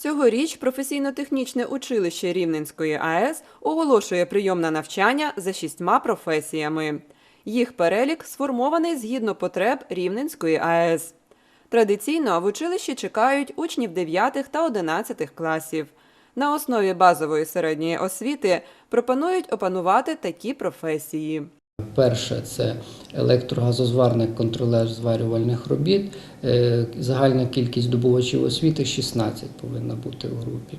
Цьогоріч професійно-технічне училище Рівненської АЕС оголошує прийом на навчання за шістьма професіями. Їх перелік сформований згідно потреб Рівненської АЕС. Традиційно в училищі чекають учнів 9 та 11 класів. На основі базової середньої освіти пропонують опанувати такі професії. Перше це електрогазозварник контролер зварювальних робіт. Е, Загальна кількість здобувачів освіти 16 повинна бути в групі.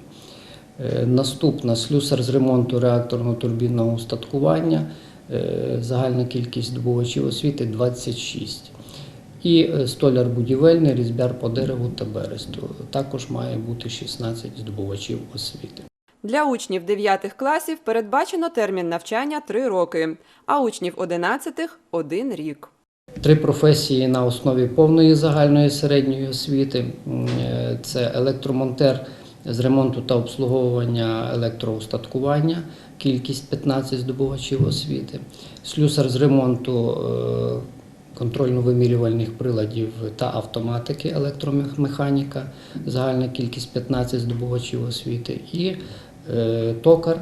Е, Наступна слюсар з ремонту реакторно-турбінного устаткування. Е, Загальна кількість здобувачів освіти 26. І столяр будівельний, різьбяр по дереву та бересту. Також має бути 16 здобувачів освіти. Для учнів 9 класів передбачено термін навчання 3 роки, а учнів 11 – 1 рік. Три професії на основі повної загальної середньої освіти. Е, Це електромонтер з ремонту та обслуговування електроустаткування, кількість 15 здобувачів освіти, слюсар з ремонту е, контрольно-вимірювальних приладів та автоматики електромеханіка, загальна кількість 15 здобувачів освіти, і токар,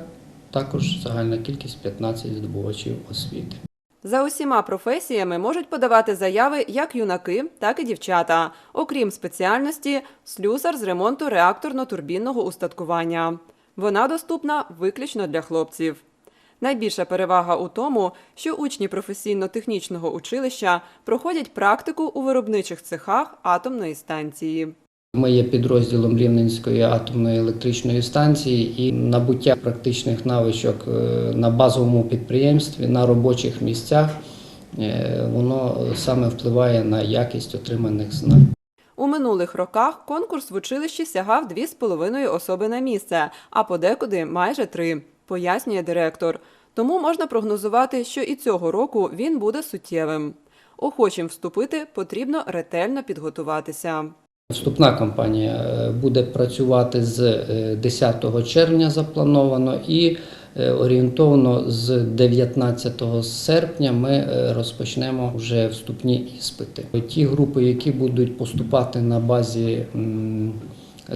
також загальна кількість 15 здобувачів освіти. За усіма професіями можуть подавати заяви як юнаки, так і дівчата, окрім спеціальності слюсар з ремонту реакторно-турбінного устаткування. Вона доступна виключно для хлопців. Найбільша перевага у тому, що учні професійно-технічного училища проходять практику у виробничих цехах атомної станції. Ми є підрозділом Рівненської атомної електричної станції і набуття практичних навичок е, на базовому підприємстві, на робочих місцях, е, воно саме впливає на якість отриманих знань. У минулих роках конкурс в училищі сягав 2,5 особи на місце, а подекуди майже три, пояснює директор. Тому можна прогнозувати, що і цього року він буде суттєвим. Охочим вступити потрібно ретельно підготуватися. Вступна кампанія е, буде працювати з е, 10 червня заплановано і е, орієнтовно з 19 серпня ми е, розпочнемо вже вступні іспити. Ті групи, які будуть поступати на базі м,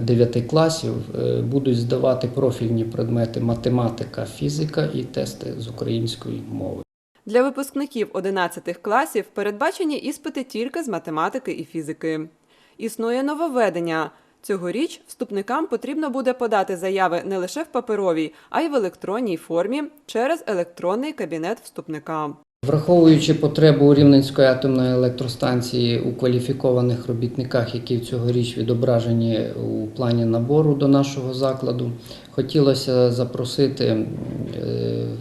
9 класів, е, будуть здавати профільні предмети математика, фізика і тести з української мови. Для випускників 11 класів передбачені іспити тільки з математики і фізики. Існує нововведення. Цьогоріч вступникам потрібно буде подати заяви не лише в паперовій, а й в електронній формі через електронний кабінет вступника. Враховуючи потребу Рівненської атомної електростанції у кваліфікованих робітниках, які цьогоріч відображені у плані набору до нашого закладу, хотілося запросити е,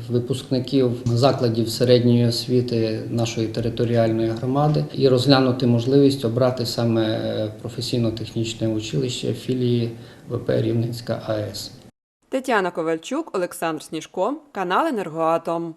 випускників закладів середньої освіти нашої територіальної громади і розглянути можливість обрати саме е, професійно-технічне училище філії ВП Рівненська АЕС. Тетяна Ковальчук, Олександр Сніжко, канал Енергоатом.